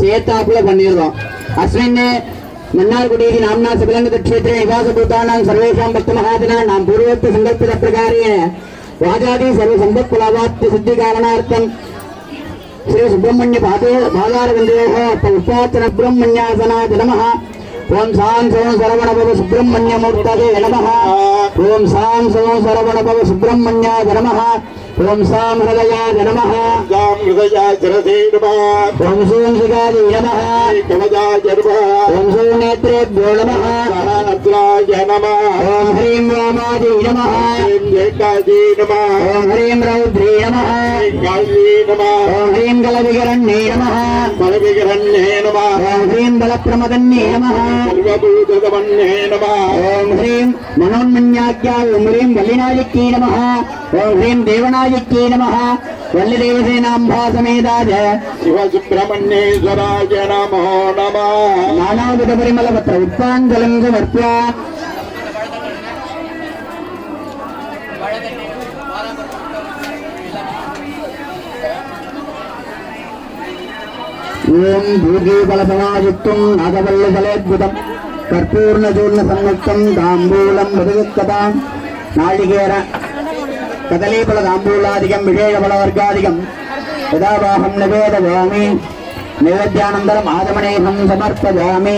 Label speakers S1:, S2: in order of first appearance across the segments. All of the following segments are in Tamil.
S1: சேர்த்தாப்புல பண்ணிடுறோம் அஸ்மின்னு மன்னார்குடி நாம்னா சபலங்கத க்ஷேத்திரே நிவாசபூதானாம் சர்வேஷாம் பக்த மகாஜனா நாம் பூர்வத்த சங்கல்பித பிரகாரேண வாஜாதி சர்வ சம்பத் குலாவாத்திய சித்தி காரணார்த்தம் ஸ்ரீ சுப்பிரமணிய பாதோ பாதார கந்தயோக உபாத்தன பிரம்மண்யாசனா ஜனமஹா ఓం సాం సోం సరవణభవ సుబ్రహ్మణ్యమూర్తవే
S2: నమ. ఓం సాం సోం
S1: సరవణభవ సుబ్రహ్మణ్యాయ నమ. ఓం
S2: సాం హృదయాయ
S1: నమ. సాం హృదయాయ జరదే
S2: నమ. ఓం
S1: సూం సుగాది నమ. కవదాయ
S2: నమ. ఓం సూ
S1: నేత్రేభ్యో నమ. సహనద్రాయ ఓం
S2: హ్రీం రామాది నమ.
S1: ఓం హ్రీం రౌద్రీ నమ.
S2: ఓం హ్రీం
S1: గల విగరణ్యే నమ. బల
S2: విగరణ్యే నమ.
S1: ఓం హ్రీం బల ప్రమదన్యే నమ. సర్వభూతమన్యే నమ. ఓం హ్రీం మనోన్మన్యాజ్ఞా ఓం హ్రీం వల్లినాయక్యే
S2: నమ. ఓం హ్రీం
S1: దేవనాయక్యే నమ. వల్లి ఓం భూగీఫలసమాయుక్తం నాగవల్లిఫలేద్భుతం కర్పూర్ణచూర్ణసంయుక్తం తాంబూలం మధుయుక్తతాం నాళికేర కదలీఫల తాంబూలాదికం విశేషఫలవర్గాదికం యదావాహం నివేదయామి నైవేద్యానంతరం ఆదమనేహం సమర్పయామి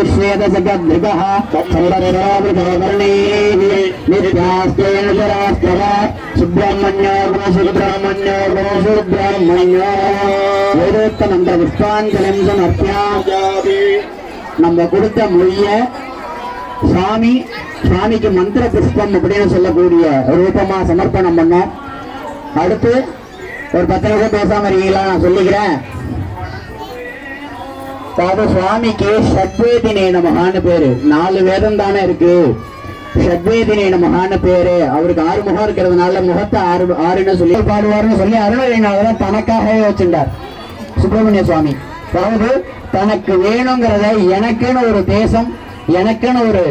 S1: विश्वेद जगद्भिदः नित्यास्तेणुरास्तव सुब्रह्मण्यो गुणसुब्रह्मण्यो गुणसुब्रह्मण्यो வேதோத்தமன்ற புஷ்பாஞ்சலம் சமர்ப்பியாமி நம்ம கொடுத்த மொழிய சாமி சாமிக்கு மந்திர புஷ்பம் அப்படின்னு சொல்லக்கூடிய ரூபமா சமர்ப்பணம் பண்ணோம் அடுத்து ஒரு பத்து நிமிஷம் பேசாம இருக்கீங்களா நான் சொல்லிக்கிறேன் அதாவது சுவாமிக்கு ஷட்வேதினே நமகான்னு பேரு. நாலு வேதம் தானே இருக்கு. ஷட்வேதினே நமகான்னு பேரு. அவருக்கு ஆறு முகம் இருக்கிறதுனால முகத்தை ஆறு ஆறுன்னு சொல்லி பாடுவார்னு சொல்லி அருணகிரிநாதர் தனக்காகவே வச்சிருந்தார். சுப்பிரமணிய சுவாமி. அதாவது தனக்கு வேணுங்கிறத எனக்குன்னு ஒரு தேசம் எனக்குன்னு ஒரு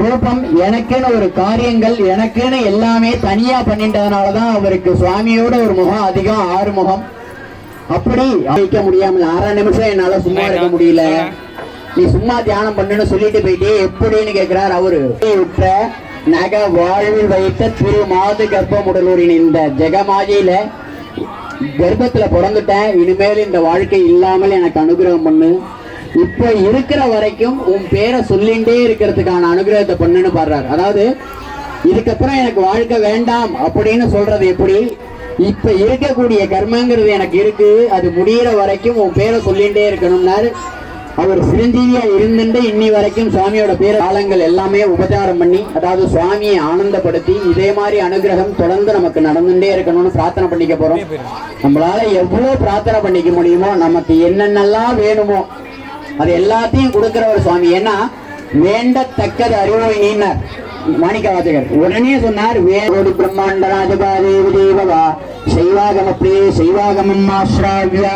S1: ரூபம் எனக்குன்னு ஒரு காரியங்கள் எனக்குன்னு எல்லாமே தனியா பண்ணிட்டதுனால தான் அவருக்கு சுவாமியோட ஒரு முகம் அதிகம் ஆறு முகம். அப்படி வைக்க முடியாமல் அரை நிமிஷம் என்னால சும்மா இருக்க முடியல. நீ சும்மா தியானம் பண்ணுன்னு சொல்லிட்டு போயிட்டே எப்படின்னு கேக்குறாரு அவரு. விட்ட நக வாழ்வில் வைத்த திரு மாது கர்ப்பமுடலூரின் இந்த ஜெகமாஜியில கர்ப்பத்துல பிறந்துட்டேன். இனிமேல் இந்த வாழ்க்கை இல்லாமல் எனக்கு அனுகிரகம் பண்ணு. இப்ப இருக்கிற வரைக்கும் உன் பேரை சொல்லிண்டே இருக்கிறதுக்கான அனுகிரகத்தை பண்ணுன்னு பாடுறாரு. அதாவது இதுக்கப்புறம் எனக்கு வாழ்க்கை வேண்டாம் அப்படின்னு சொல்றது எப்படி? இப்ப இருக்கக்கூடிய கர்மங்கிறது எனக்கு இருக்கு. அது முடியிற வரைக்கும் உன் பேரை சொல்லிகிட்டே இருக்கணும்னாரு. அவர் சிரஞ்சீவியா இருந்துட்டு இன்னி வரைக்கும் சுவாமியோட பேர காலங்கள் எல்லாமே உபச்சாரம் பண்ணி அதாவது சுவாமியை ஆனந்தப்படுத்தி இதே மாதிரி அனுகிரகம் தொடர்ந்து நமக்கு நடந்துட்டே இருக்கணும்னு பிரார்த்தனை பண்ணிக்க போறோம். நம்மளால எவ்வளவு பிரார்த்தனை பண்ணிக்க முடியுமோ நமக்கு என்னென்னலாம் வேணுமோ அது எல்லாத்தையும் கொடுக்கிற ஒரு சுவாமி. ஏன்னா வேண்டத்தக்கது அறிவோய் நீனார் மாணிக்க வாசகர் உடனே சொன்னார் வேரோடு பிரம்மாண்ட ராஜபாதேவி தேவவா சைவாகம பிரியே சைவாகமம் ஆஸ்ராவியா.